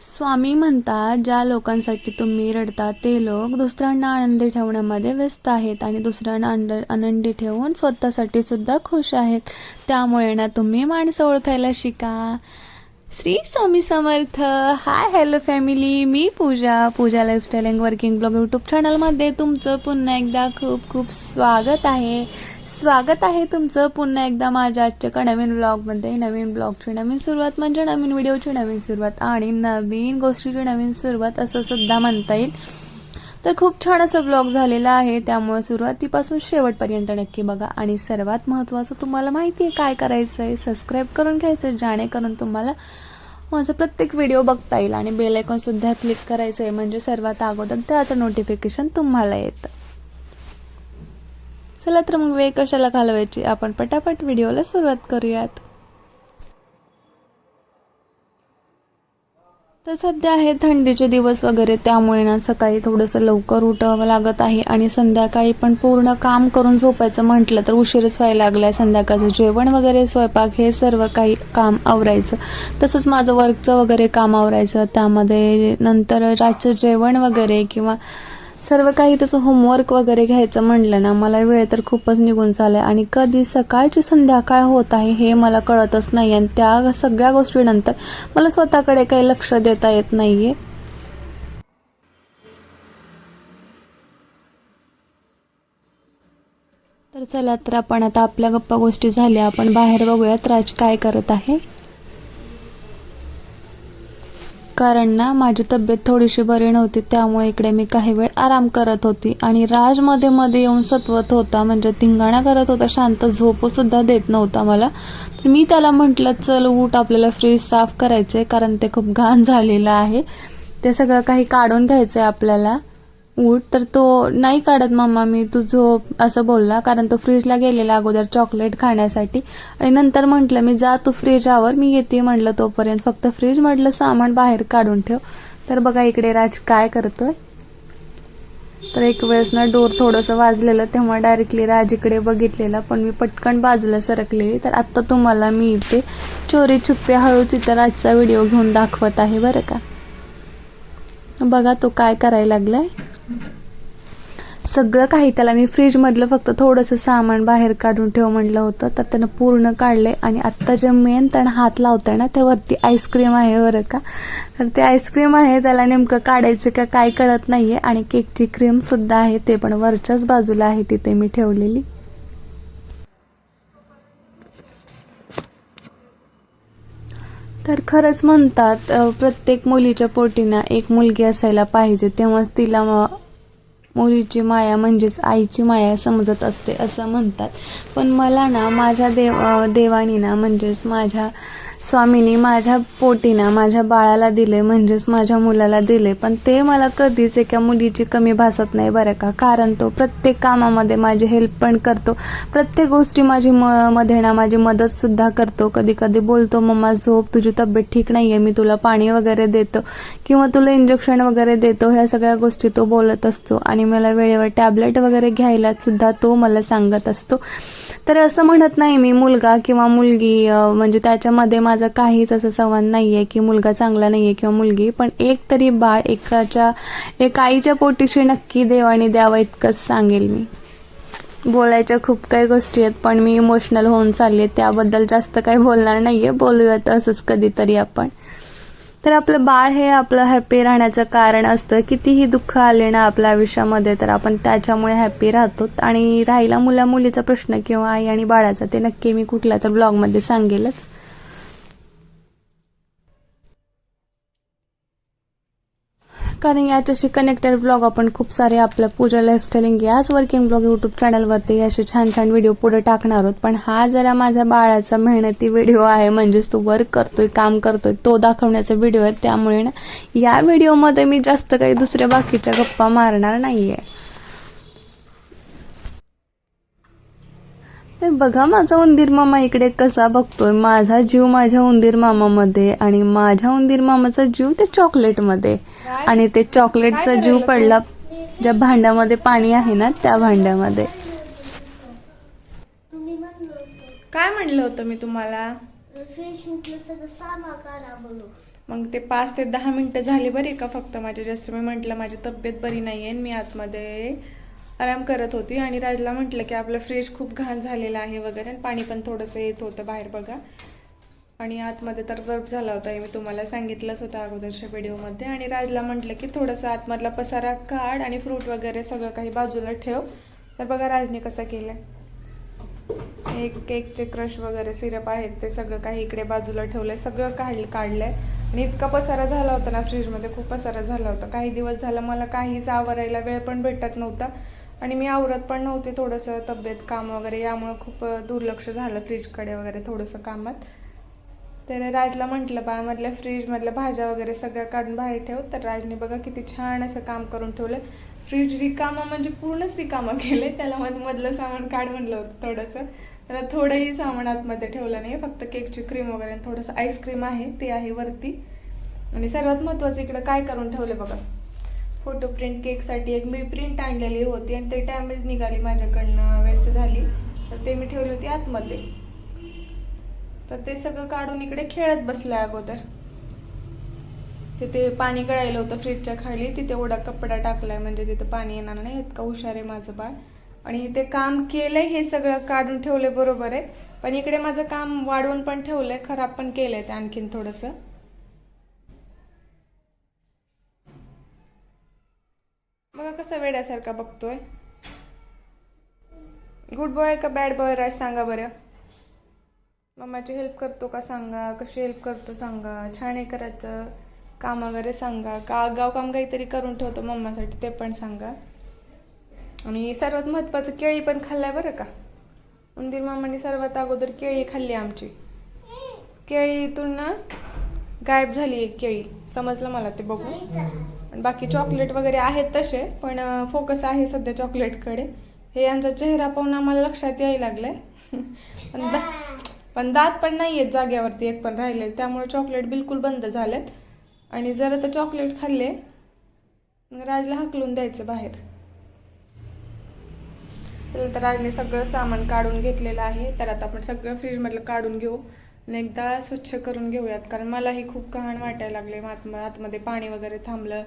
स्वामी म्हणतात ज्या लोकांसाठी तुम्ही रडता ते लोक दुसऱ्यांना आनंदी ठेवण्यामध्ये व्यस्त आहेत आणि दुसऱ्यांना आनंद आनंदी ठेवून स्वतःसाठी सुद्धा खुश आहेत. त्यामुळे ना तुम्ही माणसं ओळखायला शिका. Shri Swami Samarth. Hi hello family me Pooja Pooja lifestyle and working blog YouTube चॅनलमध्ये तुमचं पुन्हा एकदा खूप खूप स्वागत आहे. स्वागत आहे तुमचं पुन्हा एकदा माझ्या आजच्या एका नवीन ब्लॉगमध्ये नवीन ब्लॉगची नवीन सुरुवात म्हणजे नवीन व्हिडिओची नवीन सुरुवात आणि नवीन गोष्टीची नवीन सुरुवात असं सुद्धा म्हणता येईल. तर खूप छान असं ब्लॉग झालेला आहे. त्यामुळे सुरुवातीपासून शेवटपर्यंत नक्की बघा. आणि सर्वात महत्त्वाचं तुम्हाला माहिती आहे काय करायचं आहे सबस्क्राईब करून घ्यायचं जेणेकरून तुम्हाला माझा प्रत्येक व्हिडिओ बघता येईल. आणि बेल आयकॉनसुद्धा क्लिक करायचं आहे म्हणजे सर्वात अगोदर त्याचं नोटिफिकेशन तुम्हाला येतं. चला तर मग वेळ कशाला घालवायची? आपण पटापट व्हिडिओला सुरुवात करूयात. तर सध्या आहे थंडीचे दिवस वगैरे त्यामुळे ना सकाळी थोडंसं लवकर उठावं लागत आहे आणि संध्याकाळी पण पूर्ण काम करून झोपायचं म्हटलं तर उशीरच व्हायला लागला आहे संध्याकाळचं जेवण वगैरे स्वयंपाक हे सर्व काही काम आवरायचं. तसंच माझं वर्कचं वगैरे काम आवरायचं. त्यामध्ये नंतर रातचं जेवण वगैरे किंवा सर्व काही त्याचं होमवर्क वगैरे घ्यायचं म्हणलं ना मला वेळ तर खूपच निघून चालला आहे आणि कधी सकाळची संध्याकाळ होत आहे हे मला कळतच नाही आणि त्या सगळ्या गोष्टीनंतर मला स्वतःकडे काही लक्ष देता येत नाही आहे तर चला तर आपण आता आपल्या गप्पा गोष्टी झाल्या. आपण बाहेर बघूयात राज काय करत आहे. कारण ना माझी तब्येत थोडीशी बरी नव्हती त्यामुळे इकडे मी काही वेळ आराम करत होती. आणि राजमध्ये मध्ये येऊन सतवत होता म्हणजे धिंगाणा करत होता शांत झोपू सुद्धा देत नव्हता मला. तर मी त्याला म्हटलं चल उठ आपल्याला फ्रीज साफ करायचं आहे कारण ते खूप घाण झालेलं आहे. ते सगळं काही काढून घ्यायचं आहे आपल्याला. उठ तर तो नाही काढत मम्मा मी तू झोप असं बोलला. कारण तो फ्रीजला गेलेला अगोदर चॉकलेट खाण्यासाठी. आणि नंतर म्हटलं मी जा तू फ्रीजावर मी येते म्हटलं तोपर्यंत. फक्त फ्रीज म्हटलं सामान बाहेर काढून ठेव. तर बघा इकडे राज काय करतोय. तर एक वेळेस ना डोर थोडंसं वाजलेलं तेव्हा डायरेक्टली राज इकडे बघितलेलं. पण मी पटकन बाजूला सरकलेली. तर आत्ता तुम्हाला मी इथे चोरी छुप्पे हळूच इथं राजचा व्हिडिओ घेऊन दाखवत आहे बरं का? बघा तो काय करायला लागलाय. सगळं काही त्याला मी फ्रीजमधलं फक्त थोडंसं सामान बाहेर काढून ठेव म्हटलं होतं तर त्यानं पूर्ण काढले आणि आत्ता जे मेन त्यानं हात लावताय ना त्यावरती आईस्क्रीम आहे बरं का. तर ते आईस्क्रीम आहे त्याला नेमकं काढायचं का काय कळत नाही आहे आणि केकची क्रीमसुद्धा आहे ते पण वरच्याच बाजूला आहे तिथे मी ठेवलेली. तर खरंच म्हणतात प्रत्येक मुलीच्या पोटीना एक मुलगी असायला पाहिजे तेव्हाच तिला मुलीची माया म्हणजेच आईची माया समजत असते असं म्हणतात. पण मला ना माझ्या देव देवानी ना म्हणजेच माझ्या स्वामीनी माझ्या पोटीना माझ्या बाळाला दिले म्हणजेच माझ्या मुलाला दिले. पण ते मला कधीच एका मुलीची कमी भासत नाही बरं का. कारण तो प्रत्येक कामामध्ये माझी हेल्प पण करतो. प्रत्येक गोष्टी माझी म मध्ये ना माझी मदतसुद्धा करतो. कधी कधी बोलतो मम्मा झोप तुझी तब्येत ठीक नाही आहे मी तुला पाणी वगैरे देतो किंवा तुला इंजेक्शन वगैरे देतो. ह्या सगळ्या गोष्टी तो बोलत असतो. आणि मला वेळेवर टॅबलेट वगैरे घ्यायला सुद्धा तो मला सांगत असतो. तर असं म्हणत नाही मी मुलगा किंवा मुलगी म्हणजे त्याच्यामध्ये माझा काहीच असं संवाद नाही आहे की मुलगा चांगला नाही आहे किंवा मुलगी पण एक तरी बाळ एकाच्या एक आईच्या पोटीशी नक्की देवाने द्यावं इतकंच सांगेल मी. बोलायच्या खूप काही गोष्टी आहेत पण मी इमोशनल होऊन चालली आहे त्याबद्दल जास्त काही बोलणार नाही आहे बोलूयात असंच कधीतरी आपण. तर आपलं बाळ हे आपलं हॅपी राहण्याचं कारण असतं. कितीही दुःख आले ना आपल्या आयुष्यामध्ये तर आपण त्याच्यामुळे हॅपी राहतो. आणि राहिला मुला मुलीचा प्रश्न किंवा आई आणि बाळाचा ते नक्की मी कुठल्या तर ब्लॉगमध्ये सांगेलच. कारण याच्याशी कनेक्टेड ब्लॉग आपण खूप सारे आपल्या पूजा लाईफस्टाईलिंग याच वर्किंग ब्लॉग यूट्यूब चॅनलवरती असे छान छान व्हिडिओ पुढे टाकणार आहोत. पण हा जरा माझ्या बाळाचा मेहनती व्हिडिओ आहे. म्हणजेच तो वर्क करतोय काम करतोय. तो दाखवण्याचा व्हिडिओ आहे. त्यामुळे ना या व्हिडिओमध्ये मी जास्त काही दुसऱ्या बाकीच्या गप्पा मारणार नाही आहे बघा माझा उंदीर मामा इकडे कसा बघतोय. माझा जीव माझ्या उंदीर मामामध्ये आणि माझ्या उंदीर मामाचा जीव ते चॉकलेटमध्ये. आणि ते चॉकलेटचा जीव पडला ज्या भांड्यामध्ये पाणी आहे ना त्या भांड्यामध्ये. काय म्हणलं होतं मी तुम्हाला? मग ते पाच ते दहा मिनटं झाले बरे का फक्त माझे जस्ट? मी म्हटलं माझी तब्येत बरी नाही आहे मी आतमध्ये. आराम करत होती आणि राजला म्हटलं की आपलं फ्रीज खूप घाण झालेलं आहे वगैरे. आणि पाणी पण थोडंसं येत होतं बाहेर बघा. आणि आतमध्ये तर बर्फ झाला होता हे मी तुम्हाला सांगितलंच होतं अगोदरच्या व्हिडिओमध्ये आणि राजला म्हटलं की थोडंसं आतमधला पसारा काढ आणि फ्रूट वगैरे सगळं काही बाजूला ठेव. तर बघा राजने कसं केलं. एक केकचे क्रश वगैरे सिरप आहेत ते सगळं काही इकडे बाजूला ठेवलंय. सगळं काढ काढलंय. आणि इतका पसारा झाला होता ना फ्रीजमध्ये खूप पसारा झाला होता. काही दिवस झाला मला काहीच आवरायला वेळ पण भेटत नव्हता. आणि मी आवरत पण नव्हते थोडंसं तब्येत काम वगैरे यामुळं खूप दुर्लक्ष झालं फ्रीजकडे वगैरे थोडंसं कामात. तर राजला म्हटलं बा मधल्या फ्रीजमधल्या भाज्या वगैरे सगळ्या काढून बाहेर ठेव. तर राजने बघा किती छान असं काम करून ठेवलं. फ्रीज रिकामा म्हणजे पूर्णच रिकामा केलं त्याला मध मधलं सामान काढ म्हणलं होतं थोडंसं. त्याला थोडंही सामान आतमध्ये ठेवलं नाही फक्त केकची क्रीम वगैरे आणि थोडंसं आईस्क्रीम आहे ते आहे वरती. आणि सर्वात महत्त्वाचं इकडं काय करून ठेवलं बघा? फोटो प्रिंट केकसाठी एक मी प्रिंट आणलेली होती आणि ते डॅमेज निघाली माझ्याकडनं वेस्ट झाली. तर ते मी ठेवली होती आतमध्ये. तर ते सगळं काढून इकडे खेळत बसलं अगोदर. तिथे पाणी गळायलं होतं फ्रीजच्या खाली. तिथे ओढा कपडा टाकलाय म्हणजे तिथं पाणी येणार नाही. इतका हुशार आहे माझं बाळ. आणि ते काम केलंय हे सगळं काढून ठेवले बरोबर आहे. पण इकडे माझं काम वाढवून पण ठेवलंय खराब पण केलंय ते आणखीन थोडंसं. मग कसं वेड्यासारखा बघतोय? गुड बॉय का बॅड बॉय राज सांगा बरं. मम्माची हेल्प करतो का सांगा? कशी हेल्प करतो सांगा? छान आहे करायचं काम वगैरे सांगा. का गाव काम काहीतरी करून ठेवतो मम्मासाठी ते पण सांगा. आणि सर्वात महत्त्वाचं केळी पण खाल्लाय बरं का? उंदीर मामाने सर्वात अगोदर केळी खाल्ली आमची. केळीतून ना गायब झाली एक केळी. समजलं मला ते बघू बाकी चॉकलेट वगैरे आहेत तसे पण फोकस आहे सध्या चॉकलेटकडे हे यांचा चेहरा पाहून आम्हाला लक्षात यायला लागलाय. पण दा पण दात पण नाही आहेत जाग्यावरती एक पण राहिले. त्यामुळे चॉकलेट बिलकुल बंद झालेत. आणि जर आता चॉकलेट खाल्ले मग राजला हकलून द्यायचं बाहेर. चला तर राजने सगळं सामान काढून घेतलेलं आहे. तर आता आपण सगळं फ्रीजमधलं काढून घेऊ. आणि एकदा स्वच्छ करून घेऊयात कारण मलाही खूप कहाण वाटायला लागले आतमध्ये पाणी वगैरे थांबलं.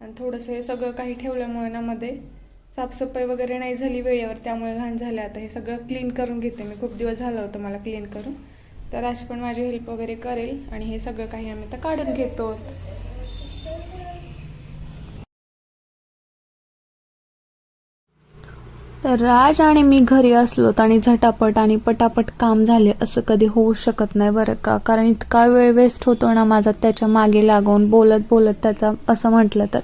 आणि थोडंसं हे सगळं काही ठेवल्यामुळे ना मध्ये साफसफाई वगैरे नाही झाली वेळेवर त्यामुळे घाण झाले. आता हे सगळं क्लीन करून घेते मी. खूप दिवस झालं होतं मला क्लीन करून. तर अशी पण माझी हेल्प वगैरे करेल आणि हे सगळं काही आम्ही आता काढून घेतो. तर राज आणि मी घरी असलोत आणि झटापट आणि पटापट काम झाले असं कधी होऊ शकत नाही बरं का? कारण इतका वेळ वेस्ट होतो ना माझा त्याच्यामागे लागून बोलत बोलत त्याचा असं म्हटलं तर.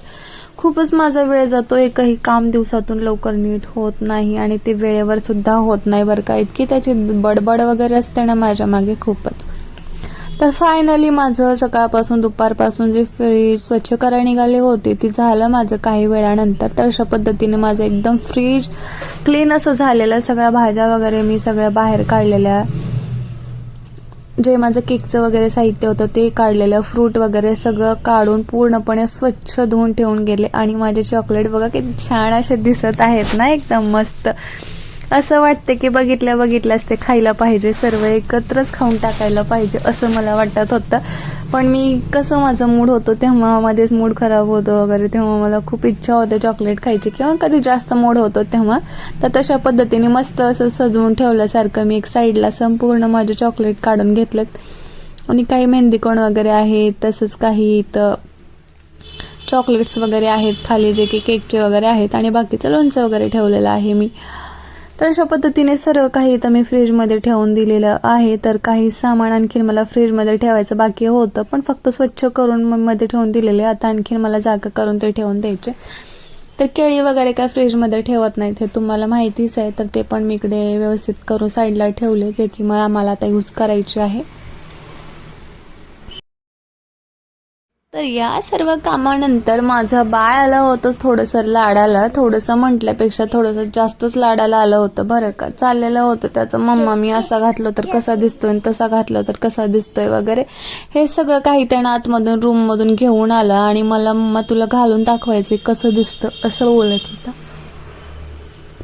खूपच माझा वेळ जातो एकही काम दिवसातून लवकर नीट होत नाही आणि ते वेळेवर सुद्धा होत नाही बरं का? इतकी त्याची बडबड वगैरे असते ना माझ्या मागे खूपच. तर फायनली माझं सकाळपासून दुपारपासून जी फ्रीज स्वच्छ करायला निघाली होती ती झालं माझं काही वेळानंतर. तर अशा पद्धतीने माझं एकदम फ्रीज क्लीन असं झालेलं. सगळ्या भाज्या वगैरे मी सगळ्या बाहेर काढलेल्या. जे माझं केकचं वगैरे साहित्य होतं ते काढलेलं. फ्रूट वगैरे सगळं काढून पूर्णपणे स्वच्छ धुवून ठेवून गेले. आणि माझे चॉकलेट बघा किती छान असे दिसत आहेत ना एकदम मस्त. असं वाटतं की बघितल्या बघितल्यास ते खायला पाहिजे सर्व एकत्रच खाऊन टाकायला पाहिजे असं मला वाटत होतं. पण मी कसं माझं मूड होतो तेव्हा मध्येच मूड खराब होतो वगैरे तेव्हा मला खूप इच्छा होते चॉकलेट खायची. किंवा कधी जास्त मूड होतो तेव्हा तर तशा पद्धतीने मस्त असं सजवून ठेवल्यासारखं मी एक साईडला संपूर्ण माझे चॉकलेट काढून घेतलेत. आणि काही मेहंदीकोण वगैरे आहेत तसंच काही इथं चॉकलेट्स वगैरे आहेत खाली जे की केकचे वगैरे आहेत. आणि बाकीचं लोणचं वगैरे ठेवलेलं आहे मी. तर अशा पद्धतीने सर्व काही इथं मी फ्रीजमध्ये ठेवून दिलेलं आहे. तर काही सामान आणखीन मला फ्रीजमध्ये ठेवायचं बाकी होतं. पण फक्त स्वच्छ करून मध्ये ठेवून दिलेले. आता आणखीन मला जागा करून ते ठेवून द्यायचे. तर केळी वगैरे काय फ्रीजमध्ये ठेवत नाहीत हे तुम्हाला माहितीच आहे. तर ते पण मी इकडे व्यवस्थित करून साईडला ठेवले जे की मला आम्हाला आता यूज करायचे आहे. तर या सर्व कामानंतर माझं बाळ आलं होतंच थोडंसं लाडाला. थोडंसं म्हटल्यापेक्षा थोडंसं जास्तच लाडाला आलं होतं बरं का. चाललेलं होतं त्याचं. मम्मा मी असा घातलं तर कसा दिसतोय आणि तसा घातलं तर कसा दिसतोय वगैरे. हे सगळं काही त्यानं आतमधून रूममधून घेऊन आलं आणि मला मम्मा तुला घालून दाखवायचं कसं दिसतं? असं बोलत होतं.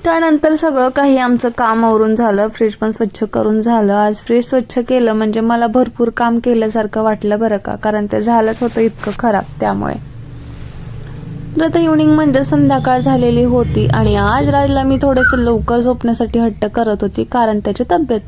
त्यानंतर सगळं काही आमचं काम आवरून झालं. फ्रीज पण स्वच्छ करून झालं. आज फ्रीज स्वच्छ केलं म्हणजे मला भरपूर काम केल्यासारखं वाटलं बरं का? कारण ते झालंच होतं इतकं खराब त्यामुळे. तर आता इव्हनिंग म्हणजे संध्याकाळ झालेली होती आणि आज राजला मी थोडंसं लवकर झोपण्यासाठी हट्ट करत होती कारण त्याची तब्येत